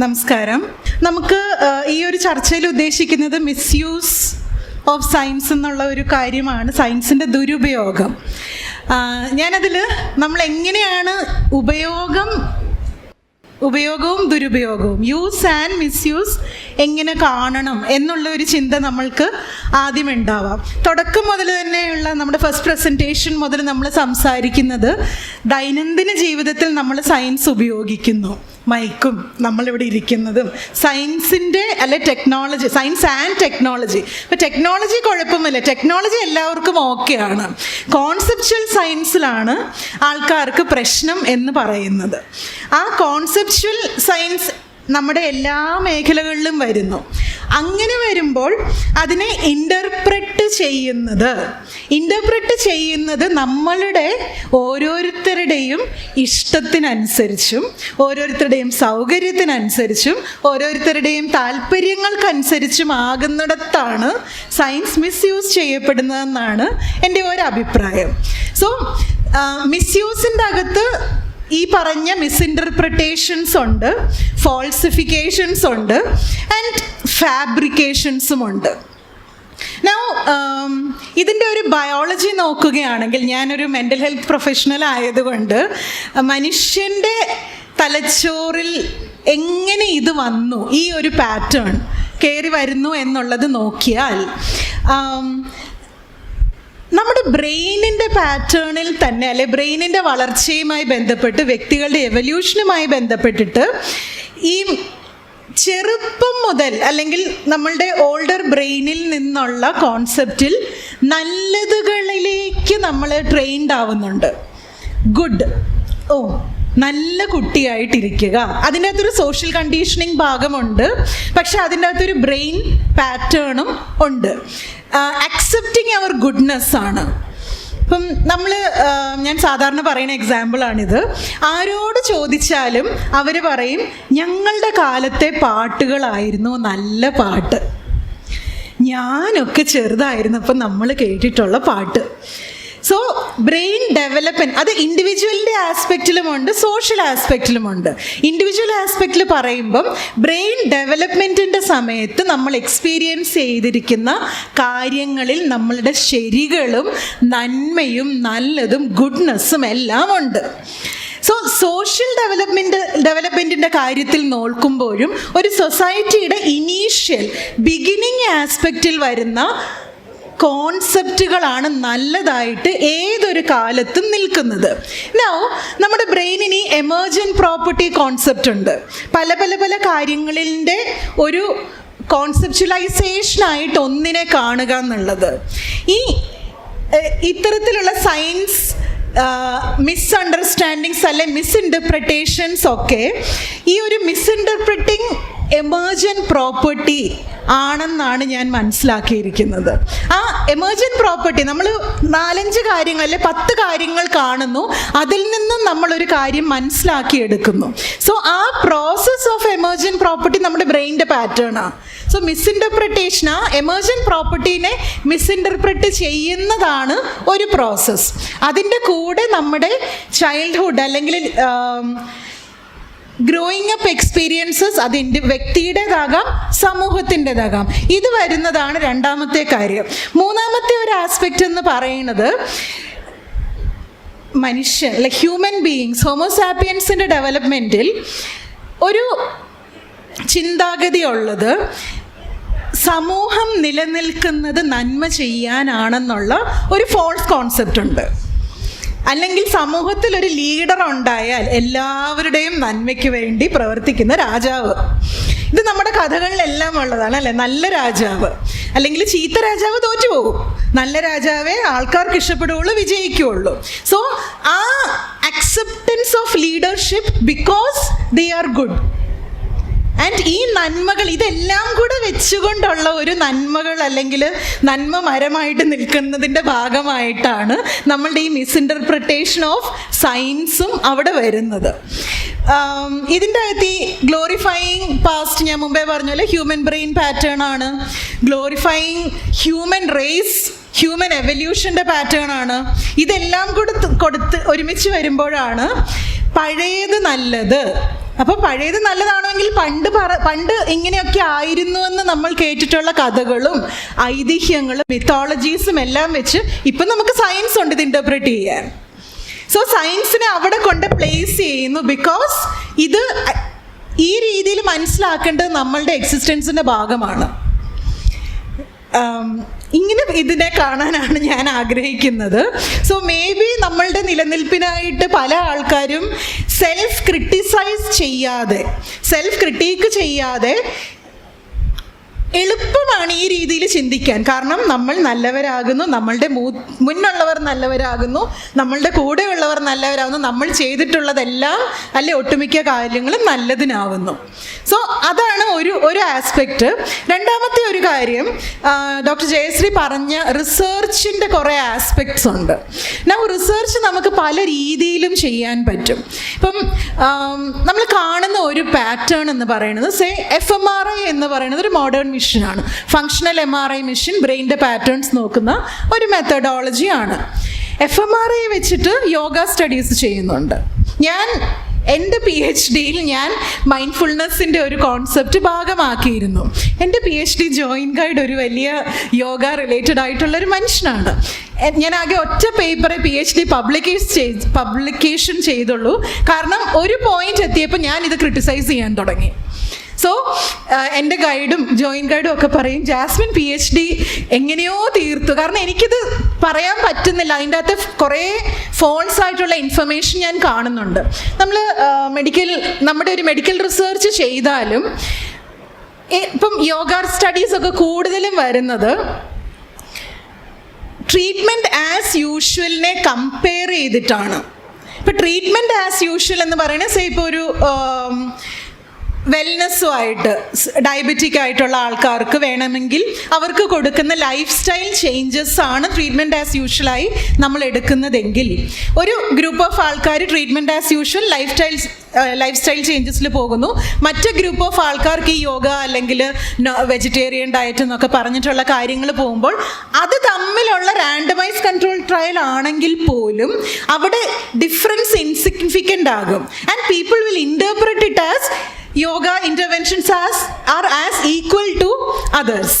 നമസ്കാരം. നമുക്ക് ഈ ഒരു ചർച്ചയിൽ ഉദ്ദേശിക്കുന്നത് മിസ്യൂസ് ഓഫ് സയൻസ് എന്നുള്ള ഒരു കാര്യമാണ് സയൻസിന്റെ ദുരുപയോഗം. ഞാനതിൽ നമ്മൾ എങ്ങനെയാണ് ഉപയോഗം ഉപയോഗവും ദുരുപയോഗവും യൂസ് ആൻഡ് മിസ്യൂസ് എങ്ങനെ കാണണം എന്നുള്ള ഒരു ചിന്ത നമ്മൾക്ക് ആദ്യം ഉണ്ടാവാം. തുടക്കം മുതൽ തന്നെയുള്ള നമ്മുടെ ഫസ്റ്റ് പ്രസന്റേഷൻ മുതൽ നമ്മൾ സംസാരിക്കുന്നത് ദൈനംദിന ജീവിതത്തിൽ നമ്മൾ സയൻസ് ഉപയോഗിക്കുന്നു. മൈക്കും നമ്മളിവിടെ ഇരിക്കുന്നതും. സയൻസിന്റെ അല്ലെ ടെക്നോളജി സയൻസ് ആൻഡ് ടെക്നോളജി ഇപ്പം ടെക്നോളജി കുഴപ്പമില്ല ടെക്നോളജി എല്ലാവർക്കും ഓക്കെയാണ് കോൺസെപ്ച്വൽ സയൻസിലാണ് ആൾക്കാർക്ക് പ്രശ്നം എന്ന് പറയുന്നത്. ആ കോൺസെപ്ച്വൽ സയൻസ് നമ്മുടെ എല്ലാ മേഖലകളിലും വരുന്നു. അങ്ങനെ വരുമ്പോൾ അതിനെ ഇന്റർപ്രറ്റ് ചെയ്യുന്നത്. ഇന്റർപ്രറ്റ് ചെയ്യുന്നത് നമ്മളുടെ ഓരോരുത്തരുടെയും ഇഷ്ടത്തിനനുസരിച്ചും ഓരോരുത്തരുടെയും സൗകര്യത്തിനനുസരിച്ചും ഓരോരുത്തരുടെയും താല്പര്യങ്ങൾക്കനുസരിച്ചും ആകുന്നിടത്താണ് സയൻസ് മിസ് മിസ്യൂസ് ചെയ്യപ്പെടുന്നതെന്നാണ് എന്റെ ഒരു അഭിപ്രായം സോ മിസ്യൂസിന്റെ അകത്ത് ഈ പറഞ്ഞ മിസ്ഇന്റർപ്രിട്ടേഷൻസ് ഉണ്ട് ഫോൾസിഫിക്കേഷൻസ് ഉണ്ട് ആൻഡ് ഫാബ്രിക്കേഷൻസും ഉണ്ട്. നൗ ഇതിന്റെ ഒരു ബയോളജി നോക്കുകയാണെങ്കിൽ ഞാനൊരു മെന്റൽ ഹെൽത്ത് പ്രൊഫഷണൽ ആയതുകൊണ്ട് മനുഷ്യന്റെ തലച്ചോറിൽ എങ്ങനെ ഇത് വന്നു ഈ ഒരു പാറ്റേൺ കയറി വരുന്നു എന്നുള്ളത് നോക്കിയാൽ ആം, നമ്മുടെ ബ്രെയിനിന്റെ പാറ്റേണിൽ തന്നെ അല്ലെ ബ്രെയിനിന്റെ വളർച്ചയുമായി ബന്ധപ്പെട്ട് വ്യക്തികളുടെ എവല്യൂഷനുമായി ബന്ധപ്പെട്ടിട്ട് ഈ ചെറുപ്പം മുതൽ അല്ലെങ്കിൽ നമ്മളുടെ ഓൾഡർ ബ്രെയിനിൽ നിന്നുള്ള കോൺസെപ്റ്റിൽ നല്ലതുകളിലേക്ക് നമ്മൾ ട്രെയിൻഡ് ആവുന്നുണ്ട്. ഗുഡ്. ഓ നല്ല കുട്ടിയായിട്ടിരിക്കുക. അതിന്റെ അകത്തൊരു സോഷ്യൽ കണ്ടീഷനിങ് ഭാഗമുണ്ട്. പക്ഷെ അതിന്റെ അകത്തൊരു ബ്രെയിൻ പാറ്റേണും ഉണ്ട്. അക്സെപ്റ്റിങ് അവർ ഗുഡ്നെസ് ആണ്. ഇപ്പം നമ്മൾ ഞാൻ സാധാരണ പറയുന്ന എക്സാമ്പിളാണിത് ആരോട് ചോദിച്ചാലും അവർ പറയും ഞങ്ങളുടെ കാലത്തെ പാട്ടുകളായിരുന്നു നല്ല പാട്ട്. ഞാനൊക്കെ ചെറുതായിരുന്നപ്പോൾ നമ്മൾ കേട്ടിട്ടുള്ള പാട്ട്. സോ ബ്രെയിൻ ഡെവലപ്മെന്റ് അത് ഇൻഡിവിജ്വലിന്റെ ആസ്പെക്റ്റിലുമുണ്ട് സോഷ്യൽ ആസ്പെക്റ്റിലുമുണ്ട് ഇൻഡിവിജ്വൽ ആസ്പെക്റ്റിൽ പറയുമ്പം ബ്രെയിൻ ഡെവലപ്മെന്റിന്റെ സമയത്ത് നമ്മൾ എക്സ്പീരിയൻസ് ചെയ്തിരിക്കുന്ന കാര്യങ്ങളിൽ നമ്മളുടെ ശരികളും നന്മയും നല്ലതും ഗുഡ്നെസ്സും എല്ലാം ഉണ്ട് സോ സോഷ്യൽ ഡെവലപ്മെന്റ് ഡെവലപ്മെന്റിന്റെ കാര്യത്തിൽ നോക്കുമ്പോഴും ഒരു സൊസൈറ്റിയുടെ ഇനീഷ്യൽ ബിഗിനിങ് ആസ്പെക്റ്റിൽ വരുന്ന കോൺസെപ്റ്റുകളാണ് നല്ലതായിട്ട് ഏതൊരു കാലത്തും നിൽക്കുന്നത്. നോ നമ്മുടെ ബ്രെയിനിന് ഈ എമേർജൻ പ്രോപ്പർട്ടി കോൺസെപ്റ്റ് ഉണ്ട്. പല പല പല കാര്യങ്ങളിന്റെ ഒരു കോൺസെപ്റ്റുവലൈസേഷനായിട്ട് ഒന്നിനെ കാണുക എന്നുള്ളത്. ഈ ഇത്തരത്തിലുള്ള സയൻസ് മിസ് അണ്ടർസ്റ്റാൻഡിങ്സ് അല്ലെ മിസ് ഇന്റർപ്രിട്ടേഷൻസ് ഒക്കെ ഈ ഒരു മിസ്ഇന്റർപ്രിറ്റിംഗ് എമേർജൻ പ്രോപ്പർട്ടി ആണെന്നാണ് ഞാൻ മനസ്സിലാക്കിയിരിക്കുന്നത്. ആ എമേർജൻ പ്രോപ്പർട്ടി നമ്മൾ നാലഞ്ച് കാര്യങ്ങൾ അല്ലെ പത്ത് കാര്യങ്ങൾ കാണുന്നു. അതിൽ നിന്നും നമ്മളൊരു കാര്യം മനസ്സിലാക്കിയെടുക്കുന്നു. സോ ആ പ്രോസസ് ഓഫ് എമേർജൻ പ്രോപ്പർട്ടി നമ്മുടെ ബ്രെയിന്റെ പാറ്റേണാണ് സോ മിസ്ഇന്റർപ്രിട്ടേഷൻ ആ എമേർജൻ പ്രോപ്പർട്ടീനെ മിസ്ഇന്റർപ്രിറ്റ് ചെയ്യുന്നതാണ് ഒരു പ്രോസസ്സ് അതിന്റെ കൂടെ നമ്മുടെ ചൈൽഡ്ഹുഡ് അല്ലെങ്കിൽ ഗ്രോയിങ് അപ്പ് എക്സ്പീരിയൻസസ് അത് വ്യക്തിയുടേതാകാം സമൂഹത്തിന്റെതാകാം. ഇത് വരുന്നതാണ് രണ്ടാമത്തെ കാര്യം. മൂന്നാമത്തെ ഒരു ആസ്പെക്റ്റ് എന്ന് പറയുന്നത് മനുഷ്യൻ ലൈക്ക് ഹ്യൂമൻ ബീയിങ്സ് ഹോമോസാപ്പിയൻസിന്റെ ഡെവലപ്മെന്റിൽ ഒരു ചിന്താഗതി ഉള്ളത് സമൂഹം നിലനിൽക്കുന്നത് നന്മ ചെയ്യാനാണെന്നുള്ള ഒരു ഫോൾസ് കോൺസെപ്റ്റ് ഉണ്ട്. അല്ലെങ്കിൽ സമൂഹത്തിൽ ഒരു ലീഡർ ഉണ്ടായാൽ എല്ലാവരുടെയും നന്മയ്ക്ക് വേണ്ടി പ്രവർത്തിക്കുന്ന രാജാവ്. ഇത് നമ്മുടെ കഥകളിലെല്ലാം ഉള്ളതാണ് അല്ലേ? നല്ല രാജാവ്. അല്ലെങ്കിൽ ചീത്ത രാജാവ് തോറ്റുപോകും. നല്ല രാജാവേ ആൾക്കാർക്ക് ഇഷ്ടപ്പെടുകയുള്ളൂ വിജയിക്കുകയുള്ളൂ. സോ ആ acceptance of leadership because they are good and ഈ നന്മകൾ ഇതെല്ലാം കൂടെ വെച്ചുകൊണ്ടുള്ള ഒരു നന്മകൾ അല്ലെങ്കിൽ നന്മ മരമായിട്ട് നിൽക്കുന്നതിന്റെ ഭാഗമായിട്ടാണ് നമ്മളുടെ ഈ മിസ്ഇന്റർപ്രിട്ടേഷൻ ഓഫ് സയൻസും അവിടെ വരുന്നത്. ആം, ഇതിന്റെ അകത്ത് ഈ ഗ്ലോറിഫൈയിങ് പാസ്റ്റ് ഞാൻ മുമ്പേ പറഞ്ഞ പോലെ ഹ്യൂമൻ ബ്രെയിൻ പാറ്റേൺ ആണ്. ഗ്ലോറിഫൈയിങ് ഹ്യൂമൻ റേസ് ഹ്യൂമൻ എവല്യൂഷന്റെ പാറ്റേൺ ആണ്. ഇതെല്ലാം കൂടെ കൊടുത്ത് ഒരുമിച്ച് വരുമ്പോഴാണ് പഴയത് നല്ലത്. അപ്പോൾ പഴയത് നല്ലതാണെങ്കിൽ പണ്ട് പറ പണ്ട് ഇങ്ങനെയൊക്കെ ആയിരുന്നു എന്ന് നമ്മൾ കേട്ടിട്ടുള്ള കഥകളും ഐതിഹ്യങ്ങളും മിത്തോളജീസും എല്ലാം വെച്ച് ഇപ്പം നമുക്ക് സയൻസ് ഉണ്ട് ഇത് ഇന്റർപ്രറ്റ് ചെയ്യാൻ. സോ സയൻസിനെ അവിടെ കൊണ്ട് പ്ലേസ് ചെയ്യുന്നു ബിക്കോസ് ഇത് ഈ രീതിയിൽ മനസ്സിലാക്കേണ്ടത് നമ്മളുടെ എക്സിസ്റ്റൻസിന്റെ ഭാഗമാണ്. ഇങ്ങനെ ഇതിനെ കാണാനാണ് ഞാൻ ആഗ്രഹിക്കുന്നത്. സോ മേ ബി നമ്മളുടെ നിലനിൽപ്പിനായിട്ട് പല ആൾക്കാരും സെൽഫ് ക്രിട്ടിസൈസ് ചെയ്യാതെ സെൽഫ് ക്രിട്ടീക്ക് ചെയ്യാതെ എളുപ്പമാണ് ഈ രീതിയിൽ ചിന്തിക്കാൻ. കാരണം നമ്മൾ നല്ലവരാകുന്നു നമ്മളുടെ മുന്നുള്ളവർ നല്ലവരാകുന്നു നമ്മളുടെ കൂടെയുള്ളവർ നല്ലവരാകുന്നു നമ്മൾ ചെയ്തിട്ടുള്ളതെല്ലാം അല്ലെ ഒട്ടുമിക്ക കാര്യങ്ങളും നല്ലതിനാവുന്നു. സോ അതാണ് ഒരു ആസ്പെക്റ്റ് രണ്ടാമത്തെ ഒരു കാര്യം ഡോക്ടർ ജയശ്രീ പറഞ്ഞ റിസർച്ചിന്റെ കുറേ ആസ്പെക്ട്സ് ഉണ്ട്. നൗ റിസർച്ച് നമുക്ക് പല രീതിയിലും ചെയ്യാൻ പറ്റും. ഇപ്പം നമ്മൾ കാണുന്ന ഒരു പാറ്റേൺ എന്ന് പറയുന്നത് say F M R I എന്ന് പറയുന്നത് ഒരു മോഡേൺ മെഷീനാണ് functional M R I machine ബ്രെയിന്റെ patterns നോക്കുന്ന ഒരു മെത്തഡോളജിയാണ് എഫ് എം ആർ ഐ വെച്ചിട്ട് യോഗ സ്റ്റഡീസ് ചെയ്യുന്നുണ്ട്. ഞാൻ എന്റെ പി എച്ച് ഡിയിൽ ഞാൻ മൈൻഡ്ഫുൾനെസ്സിന്റെ ഒരു കോൺസെപ്റ്റ് ഭാഗമാക്കിയിരുന്നു. എന്റെ P H D join guide ഒരു വലിയ യോഗ റിലേറ്റഡ് ആയിട്ടുള്ള ഒരു മനുഷ്യനാണ് ഞാൻ ആകെ ഒറ്റ പേപ്പറെ പി എച്ച് ഡി പബ്ലിക്കേഷൻ ചെയ്ത് പബ്ലിക്കേഷൻ ചെയ്തുള്ളൂ. കാരണം ഒരു പോയിന്റ് എത്തിയപ്പോൾ ഞാൻ ഇത് ക്രിട്ടിസൈസ് ചെയ്യാൻ തുടങ്ങി. സോ എന്റെ ഗൈഡും ജോയിൻ ഗൈഡും ഒക്കെ പറയും ജാസ്മിൻ പി എച്ച് ഡി എങ്ങനെയോ തീർത്തു. കാരണം എനിക്കിത് പറയാൻ പറ്റുന്നില്ല. അതിന്റെ അകത്ത് കുറേ ഫോൾസ് ആയിട്ടുള്ള ഇൻഫർമേഷൻ ഞാൻ കാണുന്നുണ്ട്. നമ്മൾ മെഡിക്കൽ നമ്മുടെ ഒരു മെഡിക്കൽ റിസർച്ച് ചെയ്താലും ഇപ്പം യോഗ സ്റ്റഡീസ് ഒക്കെ കൂടുതലും വരുന്നത് ട്രീറ്റ്മെന്റ് ആസ് യൂഷ്വലിനെ കമ്പയർ ചെയ്തിട്ടാണ്. ഇപ്പം ട്രീറ്റ്മെന്റ് ആസ് യൂഷ്വൽ എന്ന് പറയുന്നത് സേ ഇപ്പോൾ ഒരു വെൽനെസ്സുമായിട്ട് ഡയബറ്റിക് ആയിട്ടുള്ള ആൾക്കാർക്ക് വേണമെങ്കിൽ അവർക്ക് കൊടുക്കുന്ന ലൈഫ് സ്റ്റൈൽ ചേഞ്ചസ് ആണ് ട്രീറ്റ്മെന്റ് ആസ് യൂഷ്വലായി നമ്മൾ എടുക്കുന്നതെങ്കിൽ. ഒരു ഗ്രൂപ്പ് ഓഫ് ആൾക്കാർ treatment as usual lifestyle lifestyle ചേഞ്ചസിൽ പോകുന്നു. മറ്റ് ഗ്രൂപ്പ് ഓഫ് ആൾക്കാർക്ക് ഈ യോഗ അല്ലെങ്കിൽ വെജിറ്റേറിയൻ ഡയറ്റ് എന്നൊക്കെ പറഞ്ഞിട്ടുള്ള കാര്യങ്ങൾ പോകുമ്പോൾ അത് തമ്മിലുള്ള റാൻഡമൈസ് കൺട്രോൾ ട്രയൽ ആണെങ്കിൽ പോലും അവിടെ ഡിഫറൻസ് ഇൻസിഗ്നിഫിക്കന്റ് ആകും. And people will interpret it as yoga interventions as are as equal to others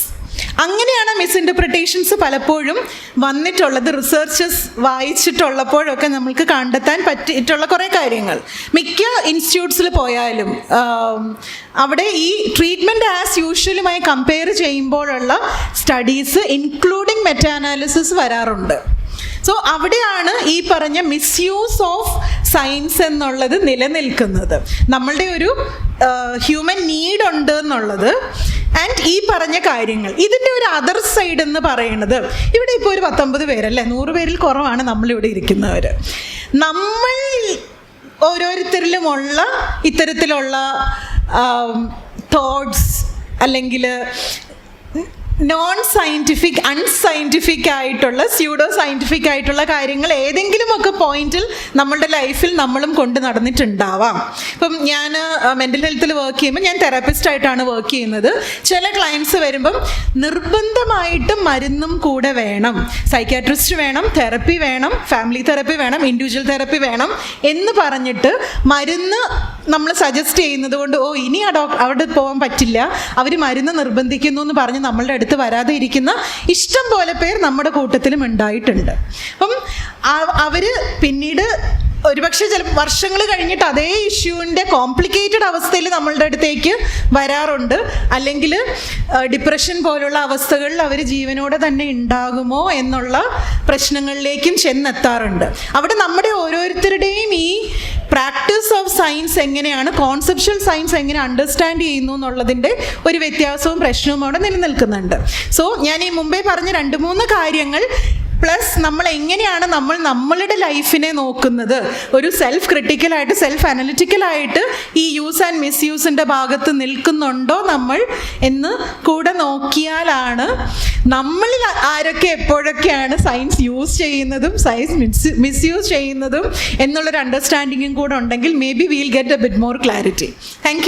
അങ്ങനെയാണ് മിസ്ഇന്റർപ്രിട്ടേഷൻസ് പലപ്പോഴും വന്നിട്ടുള്ളത്. റിസർച്ചസ് വായിച്ചിട്ടുള്ളപ്പോഴൊക്കെ നമ്മൾക്ക് കണ്ടെത്താൻ പറ്റിയിട്ടുള്ള കുറേ കാര്യങ്ങൾ. മിക്ക ഇൻസ്റ്റിറ്റ്യൂട്ട്സിൽ പോയാലും അവിടെ ഈ ട്രീറ്റ്മെന്റ് ആസ് യൂഷ്വലുമായി കമ്പയർ ചെയ്യുമ്പോഴുള്ള സ്റ്റഡീസ് ഇൻക്ലൂഡിങ് മെറ്റാനാലിസിസ് വരാറുണ്ട്. സോ അവിടെയാണ് ഈ പറഞ്ഞ മിസ്യൂസ് ഓഫ് സയൻസ് എന്നുള്ളത് നിലനിൽക്കുന്നത്. നമ്മളുടെ ഒരു ഹ്യൂമൻ നീഡ് ഉണ്ട് എന്നുള്ളത്. ആൻഡ് ഈ പറഞ്ഞ കാര്യങ്ങൾ ഇതിന്റെ ഒരു അതർ സൈഡ് എന്ന് പറയുന്നത് ഇവിടെ ഇപ്പോൾ ഒരു പത്തൊമ്പത് പേരല്ലേ? നൂറ് പേരിൽ കുറവാണ് നമ്മളിവിടെ ഇരിക്കുന്നവർ നമ്മൾ ഓരോരുത്തരിലുമുള്ള ഇത്തരത്തിലുള്ള തോട്ട്സ് അല്ലെങ്കിൽ നോൺ സയന്റിഫിക് അൺസയന്റിഫിക് ആയിട്ടുള്ള സ്യൂഡോ സയന്റിഫിക് ആയിട്ടുള്ള കാര്യങ്ങൾ ഏതെങ്കിലുമൊക്കെ പോയിന്റിൽ നമ്മളുടെ ലൈഫിൽ നമ്മളും കൊണ്ട് നടന്നിട്ടുണ്ടാവാം. ഇപ്പം ഞാൻ മെന്റൽ ഹെൽത്തിൽ വർക്ക് ചെയ്യുമ്പോൾ ഞാൻ തെറാപ്പിസ്റ്റ് ആയിട്ടാണ് വർക്ക് ചെയ്യുന്നത്. ചില ക്ലയൻസ് വരുമ്പം നിർബന്ധമായിട്ടും മരുന്നും കൂടെ വേണം. സൈക്കാട്രിസ്റ്റ് വേണം തെറപ്പി വേണം ഫാമിലി തെറപ്പി വേണം ഇൻഡിവിജ്വൽ തെറപ്പി വേണം എന്ന് പറഞ്ഞിട്ട് മരുന്ന് നമ്മൾ സജസ്റ്റ് ചെയ്യുന്നത് കൊണ്ട് ഓ ഇനി ആ ഡോക്ടർ അവിടെ പോകാൻ പറ്റില്ല. അവർ മരുന്ന് നിർബന്ധിക്കുന്നു എന്ന് പറഞ്ഞ് നമ്മളുടെ അടുത്ത് വരാതെ ഇരിക്കുന്ന ഇഷ്ടം പോലെ പേർ നമ്മുടെ കൂട്ടത്തിലും ഉണ്ടായിട്ടുണ്ട്. അപ്പം അവർ പിന്നീട് ഒരുപക്ഷെ ചില വർഷങ്ങൾ കഴിഞ്ഞിട്ട് അതേ ഇഷ്യൂവിന്റെ കോംപ്ലിക്കേറ്റഡ് അവസ്ഥയിൽ നമ്മളുടെ അടുത്തേക്ക് വരാറുണ്ട്. അല്ലെങ്കിൽ ഡിപ്രഷൻ പോലുള്ള അവസ്ഥകളിൽ അവർ ജീവനോടെ തന്നെ ഉണ്ടാകുമോ എന്നുള്ള പ്രശ്നങ്ങളിലേക്കും ചെന്നെത്താറുണ്ട്. അവിടെ നമ്മുടെ ഓരോരുത്തരുടെയും ഈ പ്രാക്ടീസ് ഓഫ് സയൻസ് എങ്ങനെയാണ് കോൺസെപ്ഷൽ സയൻസ് എങ്ങനെ അണ്ടർസ്റ്റാൻഡ് ചെയ്യുന്നു എന്നുള്ളതിന്റെ ഒരു വ്യത്യാസവും പ്രശ്നവും അവിടെ നിലനിൽക്കുന്നുണ്ട്. സോ ഞാൻ ഈ മുമ്പേ പറഞ്ഞ രണ്ട് മൂന്ന് കാര്യങ്ങൾ പ്ലസ് നമ്മൾ എങ്ങനെയാണ് നമ്മൾ നമ്മളുടെ ലൈഫിനെ നോക്കുന്നത്? ഒരു സെൽഫ് ക്രിട്ടിക്കലായിട്ട് സെൽഫ് അനലിറ്റിക്കലായിട്ട് ഈ യൂസ് ആൻഡ് മിസ് മിസ്യൂസിന്റെ ഭാഗത്ത് നിൽക്കുന്നുണ്ടോ നമ്മൾ എന്ന് കൂടെ നോക്കിയാലാണ് നമ്മളിൽ ആരൊക്കെ എപ്പോഴൊക്കെയാണ് സയൻസ് യൂസ് ചെയ്യുന്നതും സയൻസ് മിസ് മിസ്യൂസ് ചെയ്യുന്നതും എന്നുള്ളൊരു അണ്ടർസ്റ്റാൻഡിങ്ങും കൂടെ ഉണ്ടെങ്കിൽ maybe we'll get a bit more clarity thank